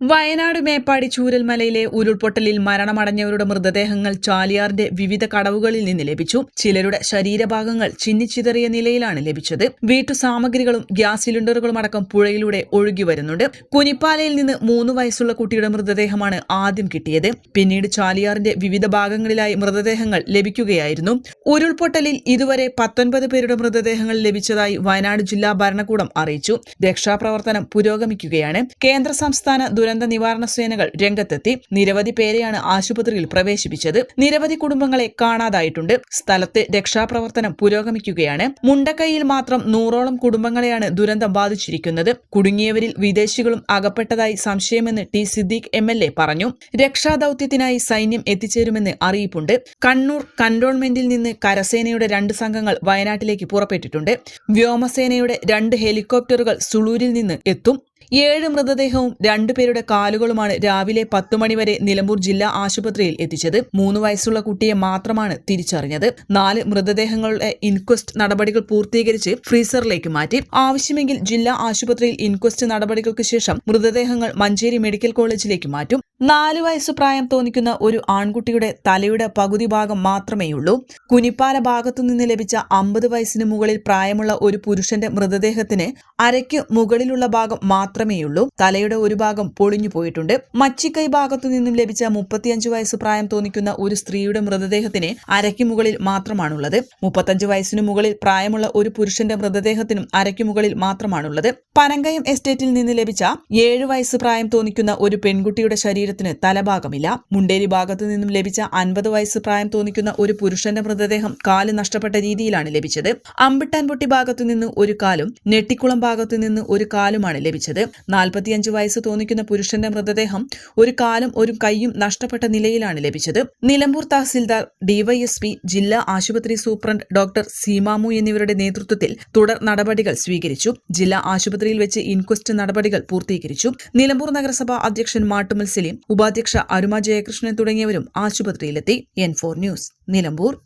Wayanad Meppadi ചൂരൽമലയിലെ ഉരുൾപൊട്ടലിൽ മരണമടഞ്ഞവരുടെ മൃതദേഹങ്ങൾ ചാലിയാറിന്റെ വിവിധ കടവുകളിൽ നിന്ന് ലഭിച്ചു. ചിലരുടെ ശരീരഭാഗങ്ങൾ ചിന്നിച്ചിതറിയ നിലയിലാണ് ലഭിച്ചത്. വീട്ടു സാമഗ്രികളും ഗ്യാസ് സിലിണ്ടറുകളും അടക്കം പുഴയിലൂടെ ഒഴുകി വരുന്നുണ്ട്. കുനിപ്പാലയിൽ നിന്ന് മൂന്ന് വയസ്സുള്ള കുട്ടിയുടെ മൃതദേഹമാണ് ആദ്യം കിട്ടിയത്. പിന്നീട് ചാലിയാറിന്റെ വിവിധ ഭാഗങ്ങളിലായി മൃതദേഹങ്ങൾ ലഭിക്കുകയായിരുന്നു. ഉരുൾപൊട്ടലിൽ ഇതുവരെ പത്തൊൻപത് പേരുടെ മൃതദേഹങ്ങൾ ലഭിച്ചതായി വയനാട് ജില്ലാ ഭരണകൂടം അറിയിച്ചു. രക്ഷാപ്രവർത്തനം പുരോഗമിക്കുകയാണ്. കേന്ദ്ര സംസ്ഥാന ദുരന്ത നിവാരണ സേനകൾ രംഗത്തെത്തി. നിരവധി പേരെയാണ് ആശുപത്രിയിൽ പ്രവേശിപ്പിച്ചത്. നിരവധി കുടുംബങ്ങളെ കാണാതായിട്ടുണ്ട്. സ്ഥലത്തെ രക്ഷാപ്രവർത്തനം പുരോഗമിക്കുകയാണ്. മുണ്ടക്കൈയിൽ മാത്രം നൂറോളം കുടുംബങ്ങളെയാണ് ദുരന്തം ബാധിച്ചിരിക്കുന്നത്. കുടുങ്ങിയവരിൽ വിദേശികളും അകപ്പെട്ടതായി സംശയമെന്ന് T Siddique M L A പറഞ്ഞു. രക്ഷാദൌത്യത്തിനായി സൈന്യം എത്തിച്ചേരുമെന്ന് അറിയിപ്പുണ്ട്. കണ്ണൂർ കന്റോൺമെന്റിൽ നിന്ന് കരസേനയുടെ രണ്ട് സംഘങ്ങൾ വയനാട്ടിലേക്ക് പുറപ്പെട്ടിട്ടുണ്ട്. വ്യോമസേനയുടെ രണ്ട് ഹെലികോപ്റ്ററുകൾ സുളൂരിൽ നിന്ന് എത്തും. ഏഴ് മൃതദേഹവും രണ്ടുപേരുടെ കാലുകളുമാണ് രാവിലെ പത്തു മണിവരെ നിലമ്പൂർ ജില്ലാ ആശുപത്രിയിൽ എത്തിച്ചത്. മൂന്ന് വയസ്സുള്ള കുട്ടിയെ മാത്രമാണ് തിരിച്ചറിഞ്ഞത്. നാല് മൃതദേഹങ്ങളുടെ ഇൻക്വസ്റ്റ് നടപടികൾ പൂർത്തീകരിച്ച് ഫ്രീസറിലേക്ക് മാറ്റി. ആവശ്യമെങ്കിൽ ജില്ലാ ആശുപത്രിയിൽ ഇൻക്വസ്റ്റ് നടപടികൾക്ക് ശേഷം മൃതദേഹങ്ങൾ മഞ്ചേരി മെഡിക്കൽ കോളേജിലേക്ക് മാറ്റും. നാലു വയസ്സ് പ്രായം തോന്നിക്കുന്ന ഒരു ആൺകുട്ടിയുടെ തലയുടെ പകുതി ഭാഗം മാത്രമേയുള്ളൂ. കുനിപ്പാല ഭാഗത്തു നിന്ന് ലഭിച്ച അമ്പത് വയസ്സിന് മുകളിൽ പ്രായമുള്ള ഒരു പുരുഷന്റെ മൃതദേഹത്തിന് അരയ്ക്ക് മുകളിലുള്ള ഭാഗം മാത്രമേയുള്ളൂ. തലയുടെ ഒരു ഭാഗം പൊളിഞ്ഞു പോയിട്ടുണ്ട്. മച്ചിക്കൈ ഭാഗത്തു നിന്നും ലഭിച്ച മുപ്പത്തിയഞ്ച് വയസ്സ് പ്രായം തോന്നിക്കുന്ന ഒരു സ്ത്രീയുടെ മൃതദേഹത്തിന് അരയ്ക്ക് മുകളിൽ മാത്രമാണുള്ളത്. മുപ്പത്തഞ്ച് വയസ്സിന് മുകളിൽ പ്രായമുള്ള ഒരു പുരുഷന്റെ മൃതദേഹത്തിനും അരയ്ക്ക് മുകളിൽ മാത്രമാണുള്ളത്. പനങ്കയം എസ്റ്റേറ്റിൽ നിന്ന് ലഭിച്ച ഏഴ് വയസ്സ് പ്രായം തോന്നിക്കുന്ന ഒരു പെൺകുട്ടിയുടെ ശരീരത്തിന് തലഭാഗമില്ല. മുണ്ടേരി ഭാഗത്തു നിന്നും ലഭിച്ച അൻപത് വയസ്സ് പ്രായം തോന്നിക്കുന്ന ഒരു പുരുഷന്റെ മൃതദേഹം കാൽ നഷ്ടപ്പെട്ട രീതിയിലാണ് ലഭിച്ചത്. അമ്പിട്ടാൻപൊട്ടി ഭാഗത്തു നിന്ന് ഒരു കാലും നെട്ടിക്കുളം ഭാഗത്തു നിന്ന് ഒരു കാലുമാണ് ലഭിച്ചത്. നാൽപ്പത്തിയഞ്ച് വയസ്സ് തോന്നിക്കുന്ന പുരുഷന്റെ മൃതദേഹം ഒരു കാലും ഒരു കൈയും നഷ്ടപ്പെട്ട നിലയിലാണ് ലഭിച്ചത്. നിലമ്പൂർ തഹസിൽദാർ ഡിവൈഎസ്പി ജില്ലാ ആശുപത്രി സൂപ്രണ്ട് ഡോക്ടർ സീമാമു എന്നിവരുടെ നേതൃത്വത്തിൽ തുടർ നടപടികൾ സ്വീകരിച്ചു. ജില്ലാ ആശുപത്രിയിൽ വെച്ച് ഇൻക്വസ്റ്റ് നടപടികൾ പൂർത്തീകരിച്ചു. നിലമ്പൂർ നഗരസഭ അധ്യക്ഷൻ മാട്ടുമൽ സലീം ഉപാധ്യക്ഷ അരുമ ജയകൃഷ്ണൻ തുടങ്ങിയവരും ആശുപത്രിയിലെത്തി. N four news Nilambur.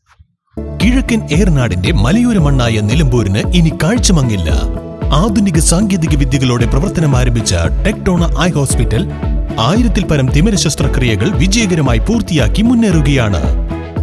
കിഴക്കൻ ഏർനാടിന്റെ മലയോര മണ്ണായ നിലമ്പൂരിന് ഇനി കാഴ്ചമങ്ങില്ല. ആധുനിക സാങ്കേതിക വിദ്യകളോടെ പ്രവർത്തനം ആരംഭിച്ച ടെക്ടോണ ഐ ഹോസ്പിറ്റൽ ആയിരത്തിൽ പരം തിമിര ശസ്ത്രക്രിയകൾ വിജയകരമായി പൂർത്തിയാക്കി മുന്നേറുകയാണ്.